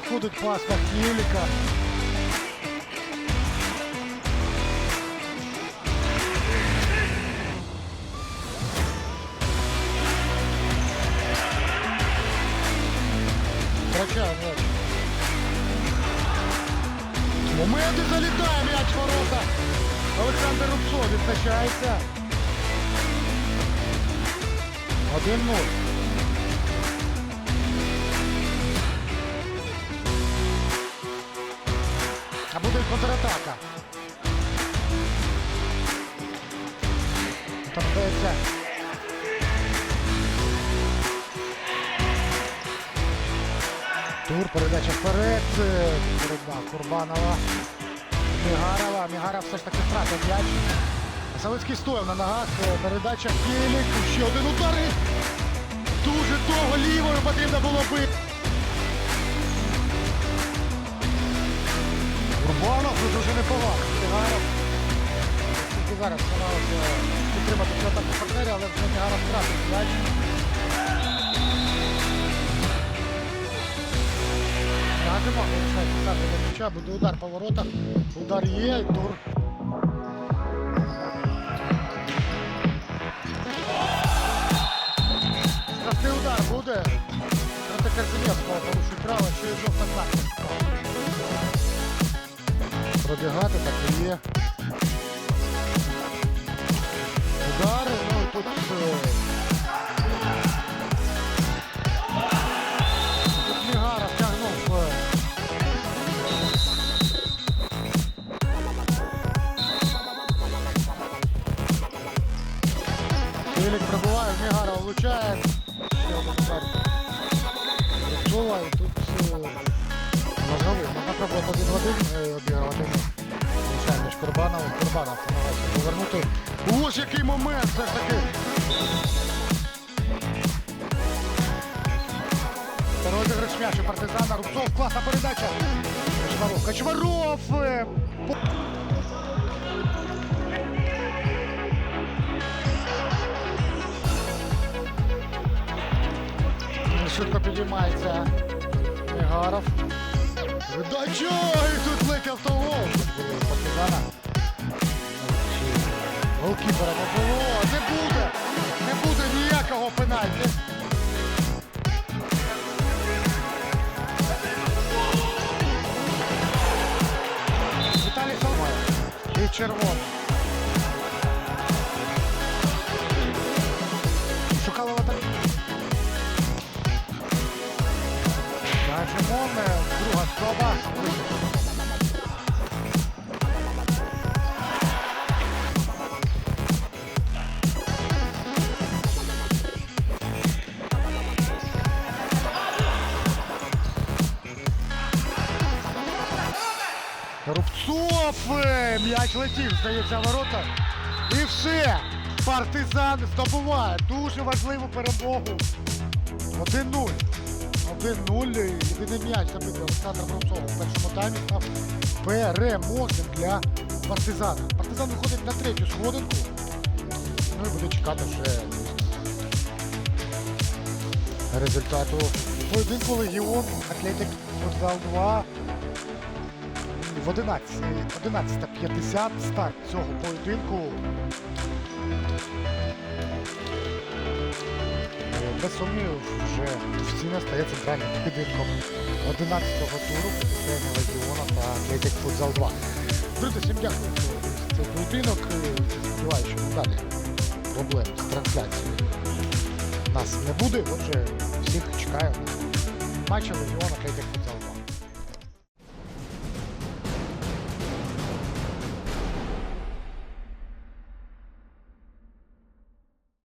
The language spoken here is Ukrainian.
проходить пас на Кіліка. Втрачає м'яч. Моменти залітає м'яч ворота. Олександр Рубцов відзначається. 1-0. Контратака. Там здається. Тур, передача вперед. Боротьба Курбанова. Мігарова. Мігара все ж таки втратив м'яч. Савицький стояв на ногах. Передача Кілік. Ще один удар. Дуже того лівою потрібно було бити. Урбанов тут уже неповага. Тільки зараз старалося підтримати цю атаку партнерів, але вже Мігаров втратив м'яч. Кажемо, залишається старти до м'яча, буде удар по воротах. Удар є, тур. Страшний удар буде. Проти Казимєвського порушує право, ще й жовта картка. Пробігати так і є. Удари, ну тут. е, Мігара втягнув. е, Велик пробиває, Мігара влучає. Рубцова і тут е, можна пробувати один Курбанов. Курбанов намагається повернути. Ось який момент все ж таки. Розіграш м'ячу партизана. Рубцов, класна передача. Качмаров. Качмаров! е, Швидко підіймається Мігаров. Передача! І тут летить того? Партизана. Голкіпера не було. Не буде. Не буде ніякого пенальті. Віталій Соломай. І червоний. Рубцов! М'яч летів, здається, ворота. І все. Партизан здобуває дуже важливу перемогу. 1-0. 1-0. Єдиний м'яч забив Олександр Рубцов у першому таймі став переможним для партизана. Партизан виходить на третю сходинку. Ну і буде чекати вже результату поєдинку Легіон Атлетик Футзал 2 в 11 11.50 старт цього поєдинку. Без сумнівів вже офіційно стає центральним поєдинком 11-го туру протистояння Легіона та Атлетик Футзал 2. Друзі, всім дякую за цей поєдинок. Сподіваюся, що далі проблем з трансляцією нас не буде. Отже, всіх чекаю на матчі Легіона Атлетик Футзал 2.